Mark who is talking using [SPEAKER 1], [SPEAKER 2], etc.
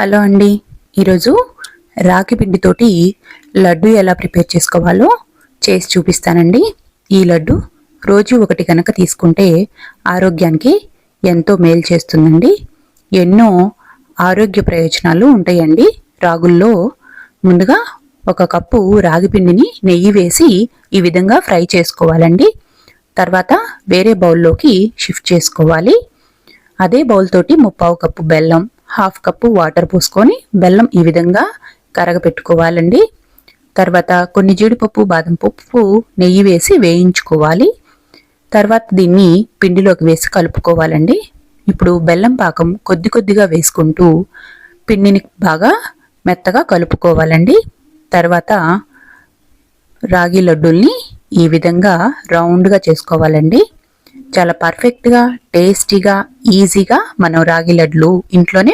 [SPEAKER 1] Hello అండి. ఈరోజు రాగి పిండితోటి లడ్డు ఎలా ప్రిపేర్ చేసుకోవాలో చేసి చూపిస్తానండి. ఈ లడ్డు రోజు ఒకటి కనుక తీసుకుంటే ఆరోగ్యానికి ఎంతో మేలు చేస్తుందండి. ఎన్నో ఆరోగ్య ప్రయోజనాలు ఉంటాయండి. రాగుల్లో ముందుగా ఒక కప్పు రాగి పిండిని నెయ్యి వేసి ఈ విధంగా ఫ్రై చేసుకోవాలండి. తర్వాత వేరే బౌల్లోకి షిఫ్ట్ చేసుకోవాలి. అదే బౌల్ తోటి ముప్పావు కప్పు బెల్లం హాఫ్ కప్పు వాటర్ పోసుకొని బెల్లం ఈ విధంగా కరగపెట్టుకోవాలండి. తర్వాత కొన్ని జీడిపప్పు బాదం పప్పు నెయ్యి వేసి వేయించుకోవాలి. తర్వాత దీన్ని పిండిలోకి వేసి కలుపుకోవాలండి. ఇప్పుడు బెల్లం పాకం కొద్ది కొద్దిగా వేసుకుంటూ పిండిని బాగా మెత్తగా కలుపుకోవాలండి. తర్వాత రాగి లడ్డూల్ని ఈ విధంగా రౌండ్గా చేసుకోవాలండి. చాలా పర్ఫెక్ట్గా టేస్టీగా ఈజీగా మనం రాగి లడ్లు ఇంట్లోనే